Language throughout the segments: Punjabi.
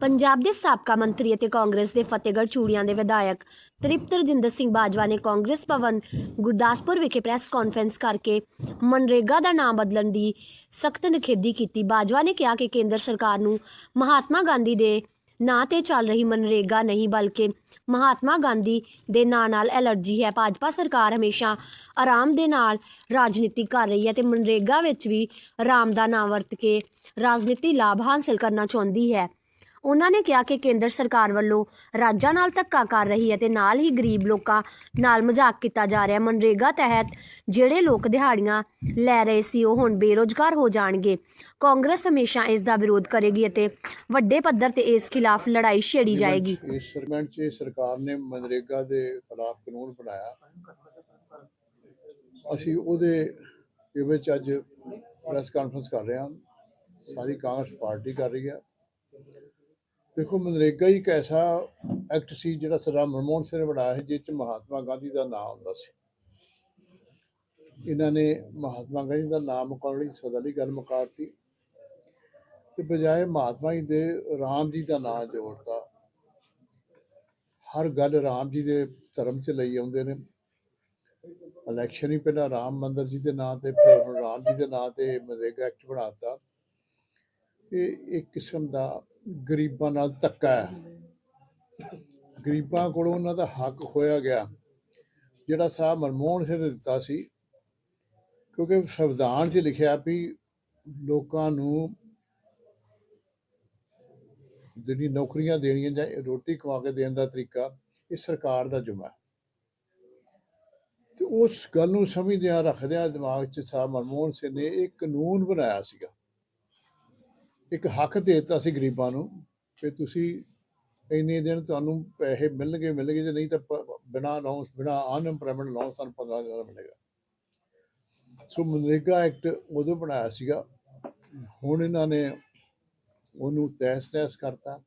ਪੰਜਾਬ ਦੇ ਸਾਬਕਾ ਮੰਤਰੀ ਅਤੇ ਕਾਂਗਰਸ ਦੇ ਫਤਿਹਗੜ੍ਹ ਚੂੜੀਆਂ ਦੇ ਵਿਧਾਇਕ ਤ੍ਰਿਪਤ ਰਜਿੰਦਰ ਸਿੰਘ ਬਾਜਵਾ ਨੇ ਕਾਂਗਰਸ ਭਵਨ ਗੁਰਦਾਸਪੁਰ ਵਿਖੇ ਪ੍ਰੈਸ ਕਾਨਫਰੰਸ ਕਰਕੇ ਮਨਰੇਗਾ ਦਾ ਨਾਮ ਬਦਲਣ ਦੀ ਸਖਤ ਨਿਖੇਧੀ ਕੀਤੀ। ਬਾਜਵਾ ਨੇ ਕਿਹਾ ਕਿ ਕੇਂਦਰ ਸਰਕਾਰ ਨੂੰ ਮਹਾਤਮਾ ਗਾਂਧੀ ਦੇ ਨਾਂ ਤੇ ਚੱਲ ਰਹੀ ਮਨਰੇਗਾ ਨਹੀਂ, ਬਲਕਿ ਮਹਾਤਮਾ ਗਾਂਧੀ ਦੇ ਨਾਂ ਨਾਲ ਐਲਰਜੀ ਹੈ। ਭਾਜਪਾ ਸਰਕਾਰ ਹਮੇਸ਼ਾ ਆਰਾਮ ਦੇ ਨਾਲ ਰਾਜਨੀਤੀ ਕਰ ਰਹੀ ਹੈ ਤੇ ਮਨਰੇਗਾ ਵਿੱਚ ਵੀ ਆਰਾਮ ਦਾ ਨਾਂ ਵਰਤ ਕੇ ਰਾਜਨੀਤੀ ਲਾਭ ਹਾਸਲ ਕਰਨਾ ਚਾਹੁੰਦੀ ਹੈ। ਉਹਨਾਂ ਨੇ ਕਿਹਾ ਕਿ ਕੇਂਦਰ ਸਰਕਾਰ ਵੱਲੋਂ ਰਾਜਾਂ ਨਾਲ ਧੱਕਾ ਕਰ ਰਹੀ ਹੈ ਤੇ ਨਾਲ ਹੀ ਗਰੀਬ ਲੋਕਾਂ ਨਾਲ ਮਜ਼ਾਕ ਕੀਤਾ ਜਾ ਰਿਹਾ ਮਨਰੇਗਾ ਤਹਿਤ ਜਿਹੜੇ ਲੋਕ ਦਿਹਾੜੀਆਂ ਲੈ ਰਹੇ ਸੀ ਉਹ ਹੁਣ ਬੇਰੋਜ਼ਗਾਰ ਹੋ ਜਾਣਗੇ। ਕਾਂਗਰਸ ਹਮੇਸ਼ਾ ਇਸ ਦਾ ਵਿਰੋਧ ਕਰੇਗੀ ਅਤੇ ਵੱਡੇ ਪੱਧਰ ਤੇ ਇਸ ਖਿਲਾਫ ਲੜਾਈ ਛੇੜੀ ਜਾਏਗੀ। ਇਸ 'ਚ ਸਰਕਾਰ ਨੇ ਮਨਰੇਗਾ ਦੇ ਖਿਲਾਫ ਕਾਨੂੰਨ ਬਣਾਇਆ। ਅਸੀਂ ਉਹਦੇ ਇਹ ਵਿੱਚ ਅੱਜ ਪ੍ਰੈਸ ਕਾਨਫਰੰਸ ਕਰ ਰਹੇ ਹਾਂ। ਸਾਰੀ ਕਾਂਗਰਸ ਪਾਰਟੀ ਕਰ ਰਹੀ ਹੈ। ਦੇਖੋ ਮਨਰੇਗਾ ਹੀ ਇੱਕ ਐਸਾ ਐਕਟ ਸੀ ਜਿਹੜਾ ਸਰਦਾਰ ਮਨਮੋਹਨ ਸਿੰਘ ਨੇ ਬਣਾਇਆ ਸੀ, ਜਿਸ 'ਚ ਮਹਾਤਮਾ ਗਾਂਧੀ ਦਾ ਨਾਮ ਹੁੰਦਾ ਸੀ। ਇਹਨਾਂ ਨੇ ਮਹਾਤਮਾ ਗਾਂਧੀ ਦਾ ਨਾਮ ਮੁਕਾਉਣ ਲਈ ਸਦਾ ਲਈ ਗੱਲ ਮੁਕਾਤੀ ਤੇ ਬਜਾਏ ਮਹਾਤਮਾ ਜੀ ਦੇ ਰਾਮ ਜੀ ਦਾ ਨਾਮ ਜੋੜਤਾ। ਹਰ ਗੱਲ ਰਾਮ ਜੀ ਦੇ ਧਰਮ 'ਚ ਲਈ ਆਉਂਦੇ ਨੇ। ਇਲੈਕਸ਼ਨ ਹੀ ਪਹਿਲਾਂ ਰਾਮ ਮੰਦਰ ਜੀ ਦੇ ਨਾਂ ਤੇ, ਫਿਰ ਹੁਣ ਰਾਮ ਜੀ ਦੇ ਨਾਂ ਤੇ ਮਨਰੇਗਾ ਐਕਟ ਬਣਾਤਾ ਇਹ ਇੱਕ ਕਿਸਮ ਦਾ ਗਰੀਬਾਂ ਨਾਲ ਧੱਕਾ ਹੈ। ਗਰੀਬਾਂ ਕੋਲੋਂ ਉਹਨਾਂ ਦਾ ਹੱਕ ਖੋਇਆ ਗਿਆ। ਜਿਹੜਾ ਸਾਹਿਬ ਮਨਮੋਹਨ ਸਿੰਘ ਨੇ ਦਿੱਤਾ ਸੀ, ਕਿਉਂਕਿ ਸੰਵਿਧਾਨ 'ਚ ਲਿਖਿਆ ਵੀ ਲੋਕਾਂ ਨੂੰ ਜਿਹੜੀ ਨੌਕਰੀਆਂ ਦੇਣੀਆਂ ਜਾਂ ਰੋਟੀ ਖਵਾ ਕੇ ਦੇਣ ਦਾ ਤਰੀਕਾ, ਇਹ ਸਰਕਾਰ ਦਾ ਜੁਮਾ ਤੇ ਉਸ ਗੱਲ ਨੂੰ ਸਮਝਦਿਆਂ ਰੱਖਦਿਆਂ ਦਿਮਾਗ 'ਚ ਸਾਹਿਬ ਮਨਮੋਹਨ ਸਿੰਘ ਨੇ ਇੱਕ ਕਾਨੂੰਨ ਬਣਾਇਆ ਸੀਗਾ। ਇੱਕ ਹੱਕ ਦੇ ਦਿੱਤਾ ਸੀ ਗਰੀਬਾਂ ਨੂੰ ਕਿ ਤੁਸੀਂ ਇੰਨੇ ਦਿਨ ਤੁਹਾਨੂੰ ਪੈਸੇ ਮਿਲਣਗੇ ਮਿਲਣਗੇ ਜੇ ਨਹੀਂ ਤਾਂ ਪ- ਬਿਨਾਂ ਅਨਾਉਂਸ ਬਿਨਾਂ ਅਨਐਮਪਲੋਇਮੈਂਟ ਅਨਾਉਂਸ ਤੁਹਾਨੂੰ 15 ਹਜ਼ਾਰ ਮਿਲੇਗਾ। ਸੋ ਮਨਰੇਗਾ ਐਕਟ ਉਦੋਂ ਬਣਾਇਆ ਸੀਗਾ, ਹੁਣ ਇਹਨਾਂ ਨੇ ਉਹਨੂੰ ਤਹਿਸ ਤਹਿਸ ਕਰਤਾ।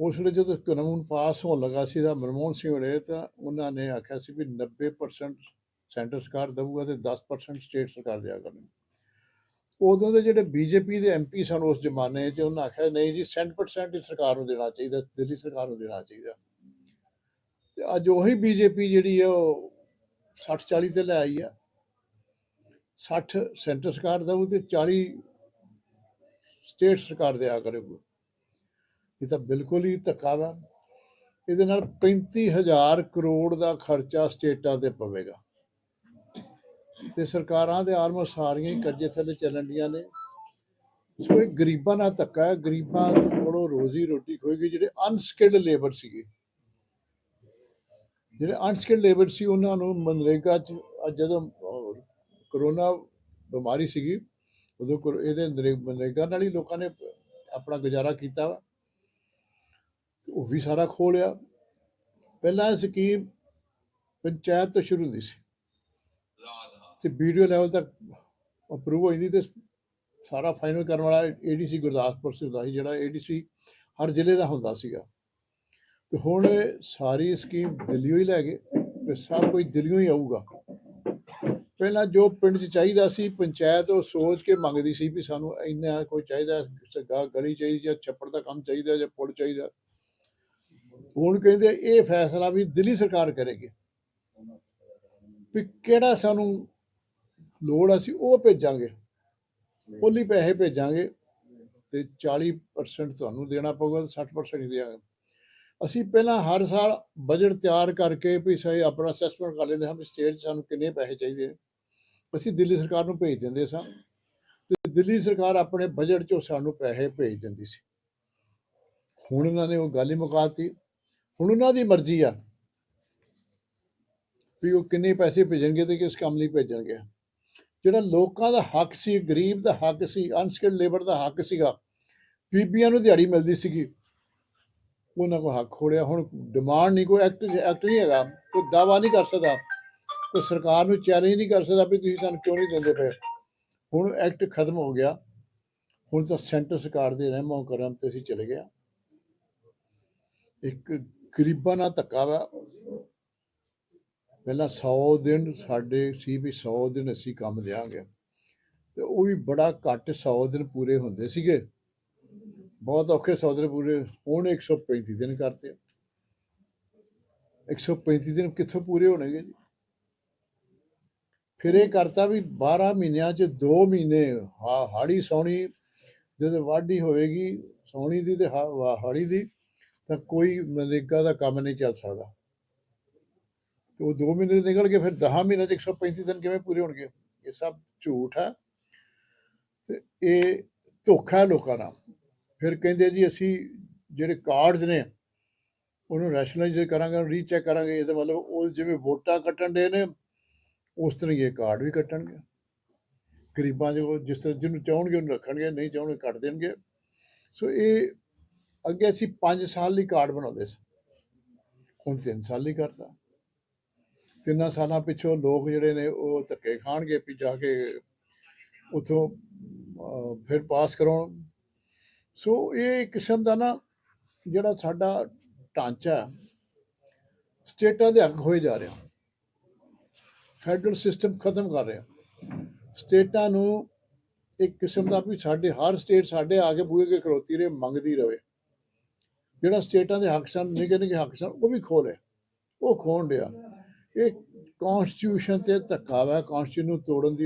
ਉਸ ਵੇਲੇ ਜਦੋਂ ਕਾਨੂੰਨ ਪਾਸ ਹੋਣ ਲੱਗਾ ਸੀ ਤਾਂ ਮਨਮੋਹਨ ਸਿੰਘ ਵੇਲੇ ਤਾਂ ਉਹਨਾਂ ਨੇ ਆਖਿਆ ਸੀ ਵੀ 90% ਸੈਂਟਰ ਸਰਕਾਰ ਦੇਊਗਾ ਤੇ 10% ਸਟੇਟ ਸਰਕਾਰ ਦਿਆ ਕਰਨੀ ਉਦੋਂ ਦੇ ਜਿਹੜੇ ਬੀਜੇਪੀ ਦੇ ਐਮਪੀ ਸਨ ਉਸ ਜ਼ਮਾਨੇ 'ਚ, ਉਹਨਾਂ ਆਖਿਆ, ਨਹੀਂ ਜੀ 100% ਹੀ ਸਰਕਾਰ ਨੂੰ ਦੇਣਾ ਚਾਹੀਦਾ, ਦਿੱਲੀ ਸਰਕਾਰ ਨੂੰ ਦੇਣਾ ਚਾਹੀਦਾ। ਤੇ ਅੱਜ ਉਹੀ ਬੀਜੇਪੀ ਜਿਹੜੀ ਹੈ ਉਹ 60 40 ਤੇ ਲੈ ਆਈ ਆ। 60 ਸੈਂਟਰ ਸਰਕਾਰ ਦਊ ਤੇ 40 ਸਟੇਟ ਸਰਕਾਰ ਦੇ ਆ ਕਰੇਗੀ। ਇਹ ਤਾਂ ਬਿਲਕੁਲ ਹੀ ਧੱਕਾ ਵਾ। ਇਹਦੇ ਨਾਲ 35000 ਕਰੋੜ ਦਾ ਖਰਚਾ ਸਟੇਟਾਂ ਤੇ ਪਵੇਗਾ। ਤੇ ਸਰਕਾਰਾਂ ਦੇ ਆਲਮੋਸਟ ਸਾਰੀਆਂ ਹੀ ਕਰਜ਼ੇ ਥੱਲੇ ਚੱਲਣ ਡੀਆਂ ਨੇ। ਸੋ ਇਹ ਗਰੀਬਾਂ ਨਾਲ ਧੱਕਾ ਹੈ। ਗਰੀਬਾਂ ਕੋਲੋਂ ਰੋਜ਼ੀ ਰੋਟੀ ਖੋਏਗੀ ਜਿਹੜੇ ਅਨਸਕਿਲਡ ਲੇਬਰ ਸੀਗੇ। ਜਿਹੜੇ ਅਨਸਕਿਲਡ ਲੇਬਰ ਸੀ, ਉਹਨਾਂ ਨੂੰ ਮਨਰੇਗਾ ਚ ਜਦੋਂ ਕਰੋਨਾ ਬਿਮਾਰੀ ਸੀਗੀ, ਉਦੋਂ ਇਹਦੇ ਮਨਰੇਗਾ ਨਾਲ ਹੀ ਲੋਕਾਂ ਨੇ ਆਪਣਾ ਗੁਜ਼ਾਰਾ ਕੀਤਾ ਵਾ। ਉਹ ਵੀ ਸਾਰਾ ਖੋਲਿਆ ਪਹਿਲਾਂ ਇਹ ਸਕੀਮ ਪੰਚਾਇਤ ਤੋਂ ਸ਼ੁਰੂ ਹੁੰਦੀ ਸੀ। ਤੇ ਵੀਡੀਓ ਲੈਵਲ ਤੱਕ ਅਪਰੂਵ ਹੋ ਜਾਂਦੀ ਤੇ ਸਾਰਾ ਫਾਈਨਲ ਕਰਨ ਵਾਲਾ ਏਡੀਸੀ ਗੁਰਦਾਸਪੁਰ ਸੇ ਹੁੰਦਾ ਸੀ ਜਿਹੜਾ ਏਡੀਸੀ ਹਰ ਜ਼ਿਲ੍ਹੇ ਦਾ ਹੁੰਦਾ ਸੀਗਾ। ਤੇ ਹੁਣ ਸਾਰੀ ਸਕੀਮ ਦਿੱਲੀੋਂ ਹੀ ਲੈ ਗਏ ਤੇ ਸਭ ਕੋਈ ਦਿੱਲੀੋਂ ਹੀ ਆਊਗਾ। ਪਹਿਲਾਂ ਜੋ ਪਿੰਡ 'ਚ ਚਾਹੀਦਾ ਸੀ, ਪੰਚਾਇਤ ਉਹ ਸੋਚ ਕੇ ਮੰਗਦੀ ਸੀ ਵੀ ਸਾਨੂੰ ਇੰਨਾ ਕੋਈ ਚਾਹੀਦਾ, ਸਗਾ ਗਲੀ ਚਾਹੀਦੀ ਜਾਂ ਛੱਪੜ ਦਾ ਕੰਮ ਚਾਹੀਦਾ ਜਾਂ ਪੁਲ ਚਾਹੀਦਾ। ਹੁਣ ਕਹਿੰਦੇ ਇਹ ਫੈਸਲਾ ਵੀ ਦਿੱਲੀ ਸਰਕਾਰ ਕਰੇਗੀ। ਵੀ ਕਿਹੜਾ ਸਾਨੂੰ ਲੋੜ ਅਸੀਂ ਉਹ ਭੇਜਾਂਗੇ। ਉਹਲੀ ਪੈਸੇ ਭੇਜਾਂਗੇ ਤੇ 40% ਤੁਹਾਨੂੰ ਦੇਣਾ ਪਊਗਾ ਤੇ 60% ਹੀ ਦੇਵਾਂਗੇ। ਅਸੀਂ ਪਹਿਲਾਂ ਹਰ ਸਾਲ ਬਜਟ ਤਿਆਰ ਕਰਕੇ ਵੀ ਸਹੀ ਆਪਣਾ ਅਸੈਸਮੈਂਟ ਕਰ ਲੈਂਦੇ ਹਾਂ ਵੀ ਸਟੇਟ 'ਚ ਸਾਨੂੰ ਕਿੰਨੇ ਪੈਸੇ ਚਾਹੀਦੇ ਨੇ। ਅਸੀਂ ਦਿੱਲੀ ਸਰਕਾਰ ਨੂੰ ਭੇਜ ਦਿੰਦੇ ਸਾਂ ਤੇ ਦਿੱਲੀ ਸਰਕਾਰ ਆਪਣੇ ਬਜਟ 'ਚੋਂ ਸਾਨੂੰ ਪੈਸੇ ਭੇਜ ਦਿੰਦੀ ਸੀ। ਹੁਣ ਇਹਨਾਂ ਨੇ ਉਹ ਗੱਲ ਹੀ ਮੁਕਾਤੀ ਹੁਣ ਉਹਨਾਂ ਦੀ ਮਰਜ਼ੀ ਆ ਵੀ ਉਹ ਕਿੰਨੇ ਪੈਸੇ ਭੇਜਣਗੇ ਤੇ ਕਿਸ ਕੰਮ ਲਈ ਭੇਜਣਗੇ। ਜਿਹੜਾ ਲੋਕਾਂ ਦਾ ਹੱਕ ਸੀ, ਗਰੀਬ ਦਾ ਹੱਕ ਸੀ ਅਨਸਕਿਲਡ ਲੇਬਰ ਦਾ ਹੱਕ ਸੀਗਾ, ਬੀਬੀਆਂ ਨੂੰ ਦਿਹਾੜੀ ਮਿਲਦੀ ਸੀਗੀ। ਉਹਨਾਂ ਕੋ ਹੱਕ ਖੋਲਿਆ ਹੁਣ ਡਿਮਾਂਡ ਨਹੀਂ, ਕੋਈ ਐਕਟ ਐਕਟ ਨਹੀਂ ਹੈਗਾ। ਕੋਈ ਦਾਵਾ ਨਹੀਂ ਕਰ ਸਕਦਾ। ਕੋਈ ਸਰਕਾਰ ਨੂੰ ਚੈਲੰਜ ਨਹੀਂ ਕਰ ਸਕਦਾ ਵੀ ਤੁਸੀਂ ਸਾਨੂੰ ਕਿਉਂ ਨਹੀਂ ਦਿੰਦੇ ਪਏ। ਹੁਣ ਐਕਟ ਖਤਮ ਹੋ ਗਿਆ। ਹੁਣ ਤਾਂ ਸੈਂਟਰ ਸਰਕਾਰ ਦੇ ਰਹਿਮੋਂ ਕਰਮ ਤੇ ਅਸੀਂ ਚਲੇ ਗਿਆ ਇੱਕ ਗਰੀਬਾਂ ਨਾਲ ਧੱਕਾ ਵਾ। ਪਹਿਲਾਂ 100 ਦਿਨ ਸਾਡੇ ਸੀ ਵੀ 100 ਦਿਨ ਅਸੀਂ ਕੰਮ ਦਿਆਂਗੇ। ਤੇ ਉਹ ਵੀ ਬੜਾ ਘੱਟ 100 ਦਿਨ ਪੂਰੇ ਹੁੰਦੇ ਸੀਗੇ। ਬਹੁਤ ਔਖੇ ਸੌਦੇ ਪੂਰੇ ਹੁਣ 135 ਦਿਨ ਕਰਤੇ। ਆ। 135 ਦਿਨ ਕਿੱਥੋਂ ਪੂਰੇ ਹੋਣਗੇ ਜੀ? ਫਿਰ ਇਹ ਕਰਤਾ ਵੀ 12 ਮਹੀਨਿਆਂ ਚ 2 ਮਹੀਨੇ ਹਾ- ਹਾੜੀ ਸੌਣੀ, ਜਦੋਂ ਵਾਢੀ ਹੋਵੇਗੀ ਸੌਣੀ ਦੀ ਤੇ ਹਾ- ਵਾ- ਹਾੜੀ ਦੀ, ਤਾਂ ਕੋਈ ਮਨਰੇਗਾ ਦਾ ਕੰਮ ਨਹੀਂ ਚੱਲ ਸਕਦਾ। ਤੇ ਉਹ 2 ਮਹੀਨੇ ਨਿਕਲ ਕੇ ਫਿਰ 10 ਮਹੀਨੇ ਚ 135 ਦਿਨ ਕਿਵੇਂ ਪੂਰੇ ਹੋਣਗੇ? ਇਹ ਸਭ ਝੂਠ ਹੈ ਤੇ ਇਹ ਧੋਖਾ ਲੋਕਾਂ ਨਾਲ। ਫਿਰ ਕਹਿੰਦੇ ਜੀ, ਅਸੀਂ ਜਿਹੜੇ ਕਾਰਡਸ ਨੇ, ਉਹਨੂੰ ਰੈਸ਼ਨਲਾਈਜ਼ ਕਰਾਂਗੇ ਰੀਚੈਕ ਕਰਾਂਗੇ, ਇਹਦਾ ਮਤਲਬ ਉਹ ਜਿਵੇਂ ਵੋਟਾਂ ਕੱਟਣ ਦੇ ਨੇ, ਉਸ ਤਰ੍ਹਾਂ ਹੀ ਇਹ ਕਾਰਡ ਵੀ ਕੱਟਣਗੇ। ਗਰੀਬਾਂ ਦੇ ਜਿਸ ਤਰ੍ਹਾਂ ਜਿਹਨੂੰ ਚਾਹਣਗੇ, ਉਹਨੂੰ ਰੱਖਣਗੇ, ਨਹੀਂ ਚਾਹਣਗੇ, ਕੱਟ ਦੇਣਗੇ। ਸੋ ਇਹ ਅੱਗੇ ਅਸੀਂ 5 ਸਾਲ ਲਈ ਕਾਰਡ ਬਣਾਉਂਦੇ ਸੀ। ਹੁਣ 3 ਸਾਲ ਲਈ ਕਰਤਾ। ਤਿੰਨਾਂ ਸਾਲਾਂ ਪਿੱਛੋਂ ਲੋਕ ਜਿਹੜੇ ਨੇ ਉਹ ਧੱਕੇ ਖਾਣਗੇ ਵੀ ਜਾ ਕੇ ਉਥੋਂ ਫਿਰ ਪਾਸ ਕਰਾਉਣ। ਸੋ ਇਹ ਕਿਸਮ ਦਾ ਨਾ ਜਿਹੜਾ ਸਾਡਾ ਢਾਂਚਾ ਸਟੇਟਾਂ ਦੇ ਹੱਕ ਹੋਏ ਜਾ ਰਿਹਾ। ਫੈਡਰਲ ਸਿਸਟਮ ਖਤਮ ਕਰ ਰਿਹਾ। ਸਟੇਟਾਂ ਨੂੰ ਇੱਕ ਕਿਸਮ ਦਾ ਵੀ ਸਾਡੇ, ਹਰ ਸਟੇਟ ਸਾਡੇ ਆਗੇ ਕੇ ਕੇ ਖਲੋਤੀ ਰਹੇ, ਮੰਗਦੀ ਰਹੇ। ਜਿਹੜਾ ਸਟੇਟਾਂ ਦੇ ਹੱਕ ਸਨ ਨਿੱਕੇ ਨਿੱਕੇ ਹੱਕ ਸਨ, ਉਹ ਵੀ ਖੋਲੇ ਉਹ ਖੋਣ ਰਿਹਾ। ਇਹ ਕਨਸਟੀਟਿਊਸ਼ਨ ਤੇ ਧੱਕਾ ਵਾ ਕਨਸਟੀਟਿਊਸ਼ਨ ਨੂੰ ਤੋੜਨ ਦੀ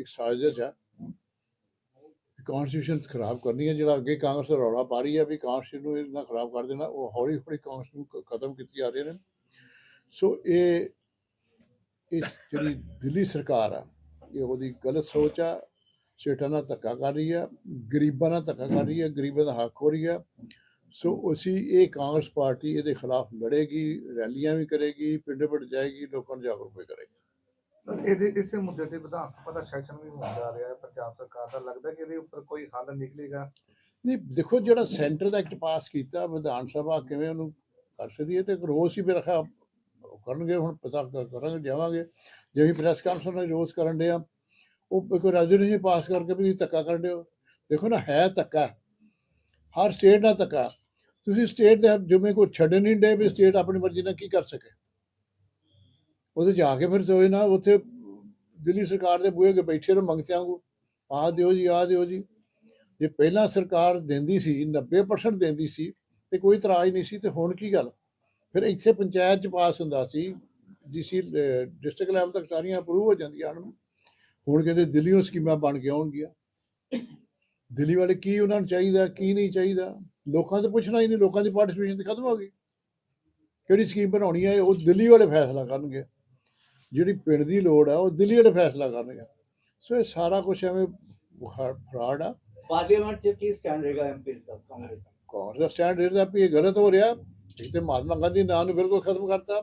ਇੱਕ ਸਾਜ਼ਿਸ਼ ਆ। ਕਨਸਟੀਟਿਊਸ਼ਨ ਖਰਾਬ ਕਰਨੀ ਹੈ ਜਿਹੜਾ ਅੱਗੇ ਕਾਂਗਰਸ ਰੌਲਾ ਪਾ ਰਹੀ ਹੈ ਵੀ ਕਨਸਟੀਟਿਊਸ਼ਨ ਨੂੰ ਇਹਨਾਂ ਖਰਾਬ ਕਰ ਦੇਣਾ, ਉਹ ਹੌਲੀ ਹੌਲੀ ਕਨਸਟੀਟਿਊਸ਼ਨ ਖਤਮ ਕੀਤੀ ਜਾ ਰਹੇ ਨੇ। ਸੋ ਇਹ, ਇਸ ਜਿਹੜੀ ਦਿੱਲੀ ਸਰਕਾਰ ਆ, ਇਹ ਉਹਦੀ ਗਲਤ ਸੋਚ ਆ ਸਟੇਟਾਂ ਨਾਲ ਧੱਕਾ ਕਰ ਰਹੀ ਆ, ਗਰੀਬਾਂ ਨਾਲ ਧੱਕਾ ਕਰ ਰਹੀ ਆ, ਗਰੀਬਾਂ ਦਾ ਹੱਕ ਹੋ ਰਹੀ ਆ। ਸੋ ਅਸੀਂ ਇਹ ਕਾਂਗਰਸ ਪਾਰਟੀ ਇਹਦੇ ਖਿਲਾਫ ਲੜੇਗੀ ਰੈਲੀਆਂ ਵੀ ਕਰੇਗੀ ਪਿੰਡ ਪਿੰਡ ਜਾਏਗੀ ਲੋਕਾਂ ਨੂੰ ਜਾਗਰੂਕ ਵੀ ਕਰੇਗੀ। ਸਰ ਇਹਦੇ ਇਸੇ ਮੁੱਦੇ ਤੇ ਵਿਧਾਨ ਸਭਾ ਦਾ ਸੈਸ਼ਨ ਵੀ ਜਾ ਰਿਹਾ ਹੈ ਪੰਜਾਬ ਸਰਕਾਰ ਦਾ ਲੱਗਦਾ ਕਿ ਇਹਦੇ ਉੱਪਰ ਕੋਈ ਹੱਲ ਨਿਕਲੇਗਾ? ਨਹੀਂ ਦੇਖੋ ਜਿਹੜਾ ਸੈਂਟਰ ਦਾ ਐਕਟ ਪਾਸ ਕੀਤਾ ਵਿਧਾਨ ਸਭਾ ਕਿਵੇਂ ਉਹਨੂੰ ਕਰ ਸਕਦੀ ਹੈ ਤੇ ਰੋਜ਼ ਹੀ ਉਹ ਕਰਨਗੇ ਹੁਣ ਪਤਾ ਕਰ- ਕਰਾਂਗੇ ਜਾਵਾਂਗੇ। ਜਿਵੇਂ ਪ੍ਰੈਸ ਕਾਨਫਰੰਸ ਨਾਲ ਰੋਜ਼ ਕਰਨ ਦੇ ਆ ਉਹ ਕੋਈ ਰੈਜ਼ੋਲੂਸ਼ਨ ਪਾਸ ਕਰਕੇ ਵੀ ਧੱਕਾ ਕਰਨ ਦੇ ਦੇਖੋ ਨਾ ਹੈ ਧੱਕਾ। ਹਰ ਸਟੇਟ ਨਾਲ ਧੱਕਾ। ਤੁਸੀਂ ਸਟੇਟ ਦੇ ਜਿਵੇਂ ਕੋਈ ਛੱਡਣ ਨਹੀਂ ਡੇ ਵੀ ਸਟੇਟ ਆਪਣੀ ਮਰਜ਼ੀ ਨਾਲ ਕੀ ਕਰ ਸਕੇ। ਉਹਦੇ ਜਾ ਕੇ ਫਿਰ ਸੋਏ ਨਾ, ਉੱਥੇ ਦਿੱਲੀ ਸਰਕਾਰ ਦੇ ਬੂਹੇ ਕੇ ਬੈਠੇ ਰਹੋ ਮੰਗਤਿਆਂ ਨੂੰ ਆਹ ਦਿਓ ਜੀ, ਆ ਦਿਓ ਜੀ। ਜੇ ਪਹਿਲਾਂ ਸਰਕਾਰ ਦਿੰਦੀ ਸੀ 90% ਦਿੰਦੀ ਸੀ, ਤੇ ਕੋਈ ਇਤਰਾਜ਼ ਨਹੀਂ ਸੀ, ਤੇ ਹੁਣ ਕੀ ਗੱਲ? ਫਿਰ ਇੱਥੇ ਪੰਚਾਇਤ ਚ ਪਾਸ ਹੁੰਦਾ ਸੀ ਡੀਸੀ ਡਿਸਟ੍ਰਿਕਟ ਲੈਵਲ ਤੱਕ ਸਾਰੀਆਂ ਅਪਰੂਵ ਹੋ ਜਾਂਦੀਆਂ ਹਨ। ਹੁਣ ਕਹਿੰਦੇ ਦਿੱਲੀੋਂ ਸਕੀਮਾਂ ਬਣ ਕੇ ਆਉਣਗੀਆਂ। ਦਿੱਲੀ ਵਾਲੇ ਕੀ ਉਹਨਾਂ ਨੂੰ ਚਾਹੀਦਾ ਕੀ ਨਹੀਂ ਚਾਹੀਦਾ? ਲੋਕਾਂ ਤੋਂ ਪੁੱਛਣਾ ਹੀ ਨਹੀਂ ਲੋਕਾਂ ਦੀ ਪਾਰਟਿਸਪੇਸ਼ਨ ਤੇ ਖਤਮ ਹੋ ਗਈ। ਕਿਹੜੀ ਸਕੀਮ ਬਣਾਉਣੀ ਹੈ ਉਹ ਦਿੱਲੀ ਵਾਲੇ ਫੈਸਲਾ ਕਰਨਗੇ। ਜਿਹੜੀ ਪਿੰਡ ਦੀ ਲੋੜ ਆ ਉਹ ਦਿੱਲੀ ਵਾਲੇ ਫੈਸਲਾ ਕਰਨਗੇ। ਸੋ ਇਹ ਸਾਰਾ ਕੁਝ ਐਵੇਂ ਫਰਾਡ ਆ। ਪਾਰਲੀਮੈਂਟ ਚ ਕੀ ਸਟੈਂਡ ਰਹੇਗਾ ਐਮਪੀ ਦਾ ਕਾਂਗਰਸ ਦਾ? ਕਾਂਗਰਸ ਦਾ ਸਟੈਂਡ ਇਹਦਾ ਵੀ ਇਹ ਗਲਤ ਹੋ ਰਿਹਾ। ਇਹ ਤੇ ਮਹਾਤਮਾ ਗਾਂਧੀ ਨਾਂ ਨੂੰ ਬਿਲਕੁਲ ਖਤਮ ਕਰਤਾ।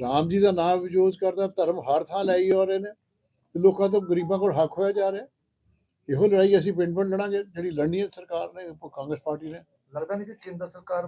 ਰਾਮ ਜੀ ਦਾ ਨਾਮ ਯੂਜ਼ ਕਰਦਾ ਧਰਮ ਹਰ ਥਾਂ ਲੈ ਹੀ ਰਹੇ ਨੇ। ਲੋਕਾਂ ਤੋਂ ਗਰੀਬਾਂ ਕੋਲ ਹੱਕ ਹੋਇਆ ਜਾ ਰਿਹਾ। ਇਹੋ ਲੜਾਈ ਅਸੀਂ ਪਿੰਡ ਪਿੰਡ ਲੜਾਂਗੇ, ਜਿਹੜੀ ਲੜਨੀ ਹੈ ਸਰਕਾਰ ਨੇ ਕਾਂਗਰਸ ਪਾਰਟੀ ਨੇ। ਲੱਗਦਾ ਨਹੀਂ ਕਿ ਕੇਂਦਰ ਸਰਕਾਰ